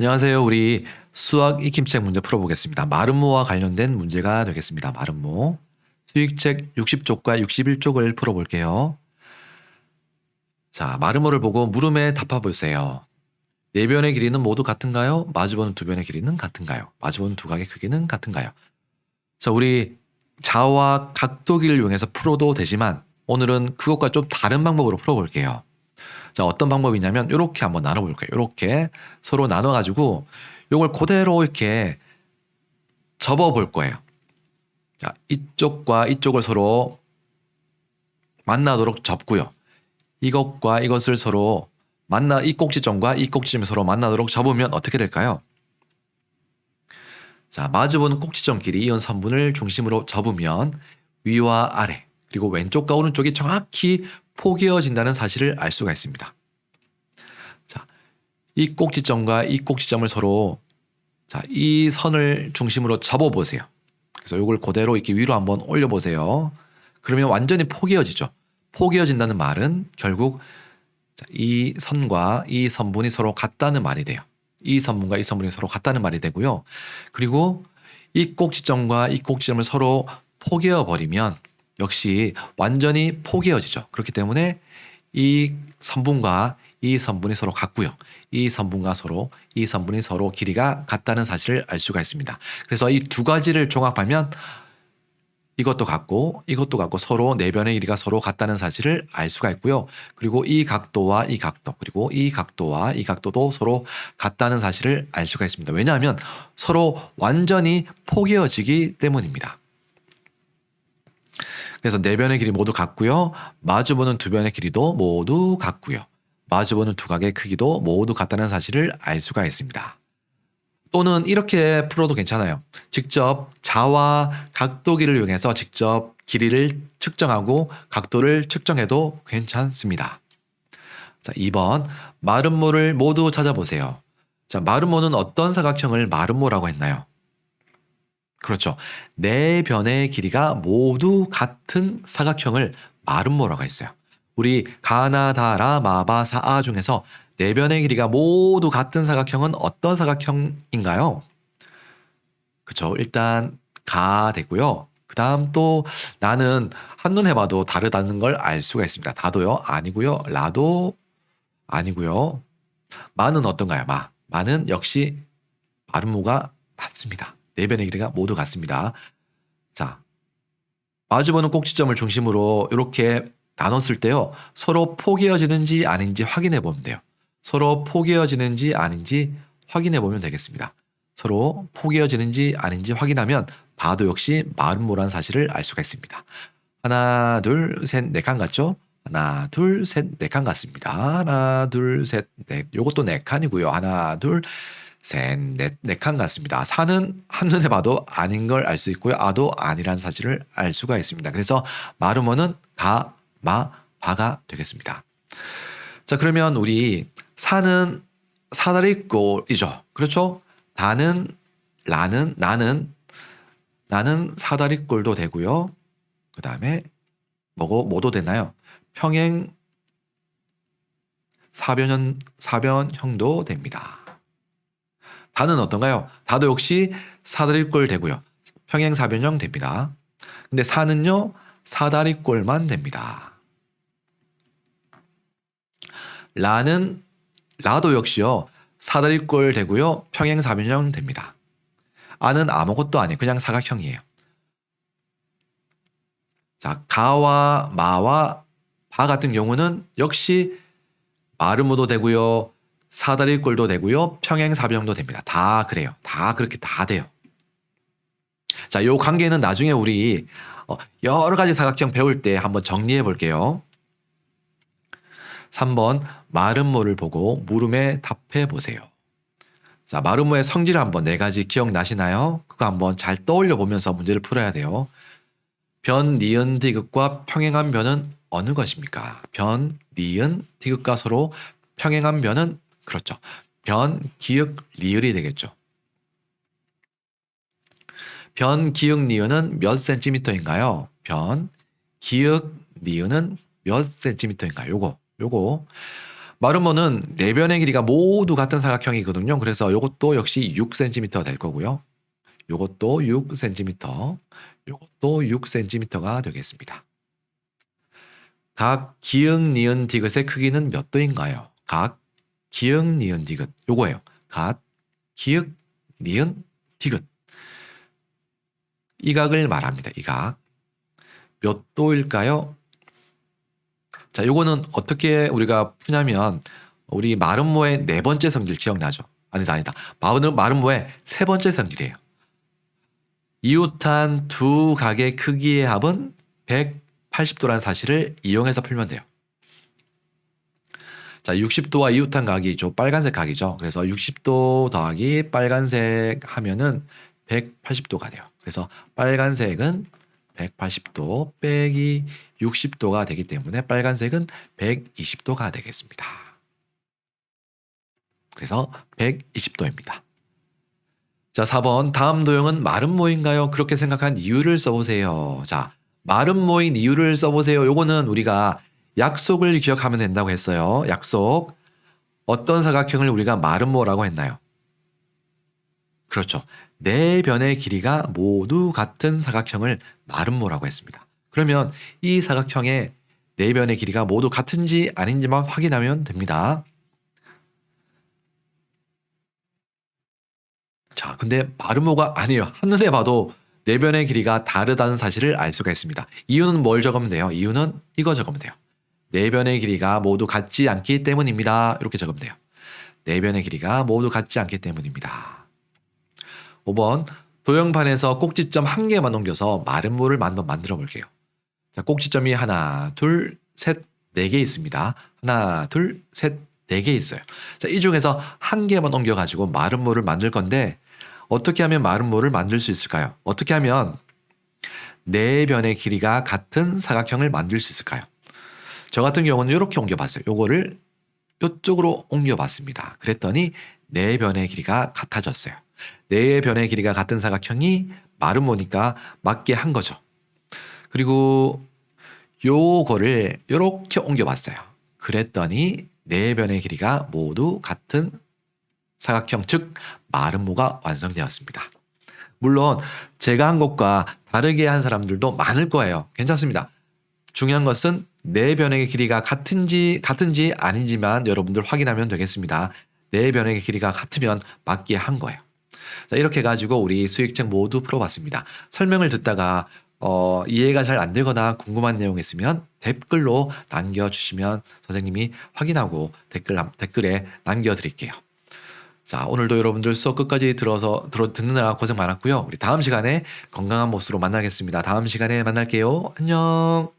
안녕하세요. 우리 수학 익힘책 문제 풀어보겠습니다. 마름모와 관련된 문제가 되겠습니다. 마름모. 수익책 60쪽과 61쪽을 풀어볼게요. 자, 마름모를 보고 물음에 답해보세요. 네 변의 길이는 모두 같은가요? 마주보는 두 변의 길이는 같은가요? 마주보는 두 각의 크기는 같은가요? 자, 우리 자와 각도기를 이용해서 풀어도 되지만 오늘은 그것과 좀 다른 방법으로 풀어볼게요. 자, 어떤 방법이냐면 이렇게 한번 나눠 볼 거예요. 이렇게 서로 나눠 가지고 이걸 그대로 이렇게 접어 볼 거예요. 자, 이쪽과 이쪽을 서로 만나도록 접고요. 이것과 이것을 서로 만나 이 꼭지점과 이 꼭지점이 서로 만나도록 접으면 어떻게 될까요? 자, 마주보는 꼭지점 길이 이온 선분을 중심으로 접으면 위와 아래 그리고 왼쪽과 오른쪽이 정확히 포개어진다는 사실을 알 수가 있습니다. 자, 이 꼭지점과 이 꼭지점을 서로 자, 이 선을 중심으로 접어 보세요. 그래서 이걸 그대로 이렇게 위로 한번 올려 보세요. 그러면 완전히 포개어지죠. 포개어진다는 말은 결국 자, 이 선과 이 선분이 서로 같다는 말이 돼요. 이 선분과 이 선분이 서로 같다는 말이 되고요. 그리고 이 꼭지점과 이 꼭지점을 서로 포개어 버리면 역시 완전히 포개어지죠. 그렇기 때문에 이 선분과 이 선분이 서로 같고요. 이 선분과 서로 이 선분이 서로 길이가 같다는 사실을 알 수가 있습니다. 그래서 이 두 가지를 종합하면 이것도 같고 이것도 같고 서로 네 변의 길이가 서로 같다는 사실을 알 수가 있고요. 그리고 이 각도와 이 각도 그리고 이 각도와 이 각도도 서로 같다는 사실을 알 수가 있습니다. 왜냐하면 서로 완전히 포개어지기 때문입니다. 그래서 네 변의 길이 모두 같고요. 마주보는 두 변의 길이도 모두 같고요. 마주보는 두 각의 크기도 모두 같다는 사실을 알 수가 있습니다. 또는 이렇게 풀어도 괜찮아요. 직접 자와 각도기를 이용해서 직접 길이를 측정하고 각도를 측정해도 괜찮습니다. 자, 2번 마름모를 모두 찾아보세요. 자, 마름모는 어떤 사각형을 마름모라고 했나요? 그렇죠. 네 변의 길이가 모두 같은 사각형을 마름모라고 했어요. 우리 가나다라 마바사아 중에서 네 변의 길이가 모두 같은 사각형은 어떤 사각형인가요? 그렇죠. 일단 가 되고요. 그다음 또 나는 한눈에 봐도 다르다는 걸 알 수가 있습니다. 다도요? 아니고요. 라도 아니고요. 마는 어떤가요? 마. 마는 역시 마름모가 맞습니다. 네 변의 길이가 모두 같습니다. 자, 마주보는 꼭지점을 중심으로 이렇게 나눴을 때요. 서로 포개어지는지 아닌지 확인해 보면 돼요. 서로 포개어지는지 아닌지 확인해 보면 되겠습니다. 서로 포개어지는지 아닌지 확인하면 봐도 역시 마름모라는 사실을 알 수가 있습니다. 하나, 둘, 셋, 네칸 같죠? 하나, 둘, 셋, 네칸 같습니다. 하나, 둘, 셋, 넷. 요것도 네 칸이고요. 하나, 둘, 셋, 넷, 네칸 같습니다. 사는 한눈에 봐도 아닌 걸 알 수 있고요. 아도 아니란 사실을 알 수가 있습니다. 그래서 마르모는 가, 마, 바가 되겠습니다. 자, 그러면 우리 사는 사다리 꼴이죠. 그렇죠? 다는, 라는, 나는, 나는 사다리 꼴도 되고요. 그 다음에 뭐고, 뭐도 되나요? 평행 사변형, 사변형도 됩니다. 다는 어떤가요? 다도 역시 사다리꼴 되고요. 평행사변형 됩니다. 근데 사는요 사다리꼴만 됩니다. 라는 라도 역시요 사다리꼴 되고요 평행사변형 됩니다. 아는 아무것도 아니에요. 그냥 사각형이에요. 자 가와 마와 바 같은 경우는 역시 마르모도 되고요 사다리 꼴도 되고요. 평행사변형도 됩니다. 다 그래요. 다 그렇게 다 돼요. 자, 요 관계는 나중에 우리 어, 여러 가지 사각형 배울 때 한번 정리해 볼게요. 3번 마름모를 보고 물음에 답해 보세요. 자, 마름모의 성질 한번 네 가지 기억나시나요? 그거 한번 잘 떠올려 보면서 문제를 풀어야 돼요. 변, 니은, 디귿과 평행한 변은 어느 것입니까? 변, 니은, 디귿과 서로 평행한 변은 그렇죠. 변, 기역, 리을이 되겠죠. 변, 기역, 리을은 몇 센티미터인가요? 변, 기역, 리을은 몇 센티미터인가요? 요거, 요거. 마름모는 네 변의 길이가 모두 같은 사각형이거든요. 그래서 이것도 역시 6cm 될 거고요. 요것도 6cm, 요것도 6cm가 되겠습니다. 각 기역, 니은, 디귿의 크기는 몇 도인가요? 각 기역, 니은, 디귿. 요거예요. 각 기역, 니은, 디귿. 이 각을 말합니다. 이 각. 몇 도일까요? 자, 요거는 어떻게 우리가 푸냐면 우리 마름모의 네 번째 성질 기억나죠? 아니다, 아니다. 마름, 마름모의 세 번째 성질이에요. 이웃한 두 각의 크기의 합은 180도라는 사실을 이용해서 풀면 돼요. 자, 60도와 이웃한 각이 저 빨간색 각이죠. 그래서 60도 더하기 빨간색 하면은 180도가 돼요. 그래서 빨간색은 180도 빼기 60도가 되기 때문에 빨간색은 120도가 되겠습니다. 그래서 120도입니다. 자, 4번 다음 도형은 마름 모인가요? 그렇게 생각한 이유를 써보세요. 자, 마름 모인 이유를 써보세요. 요거는 우리가 약속을 기억하면 된다고 했어요. 약속. 어떤 사각형을 우리가 마름모라고 했나요? 그렇죠. 네 변의 길이가 모두 같은 사각형을 마름모라고 했습니다. 그러면 이 사각형의 네 변의 길이가 모두 같은지 아닌지만 확인하면 됩니다. 자, 근데 마름모가 아니에요. 한눈에 봐도 네 변의 길이가 다르다는 사실을 알 수가 있습니다. 이유는 뭘 적으면 돼요? 이유는 이거 적으면 돼요. 네 변의 길이가 모두 같지 않기 때문입니다. 이렇게 적으면 돼요. 네 변의 길이가 모두 같지 않기 때문입니다. 5번 도형판에서 꼭지점 한 개만 옮겨서 마름모를 한번 만들어 볼게요. 자, 꼭지점이 하나, 둘, 셋, 네 개 있습니다. 하나, 둘, 셋, 네 개 있어요. 자, 이 중에서 한 개만 옮겨가지고 마름모를 만들 건데 어떻게 하면 마름모를 만들 수 있을까요? 어떻게 하면 네 변의 길이가 같은 사각형을 만들 수 있을까요? 저 같은 경우는 이렇게 옮겨봤어요. 요거를 이쪽으로 옮겨봤습니다. 그랬더니 네 변의 길이가 같아졌어요. 네 변의 길이가 같은 사각형이 마름모니까 맞게 한 거죠. 그리고 요거를 이렇게 옮겨봤어요. 그랬더니 네 변의 길이가 모두 같은 사각형, 즉 마름모가 완성되었습니다. 물론 제가 한 것과 다르게 한 사람들도 많을 거예요. 괜찮습니다. 중요한 것은 네 변의 길이가 같은지 같은지 아닌지만 여러분들 확인하면 되겠습니다. 네 변의 길이가 같으면 맞게 한 거예요. 자, 이렇게 가지고 우리 수익책 모두 풀어봤습니다. 설명을 듣다가 어, 이해가 잘 안 되거나 궁금한 내용 있으면 댓글로 남겨주시면 선생님이 확인하고 댓글, 남- 댓글에 남겨드릴게요. 자, 오늘도 여러분들 수업 끝까지 들어서 들어 듣느라 고생 많았고요. 우리 다음 시간에 건강한 모습으로 만나겠습니다. 다음 시간에 만날게요. 안녕.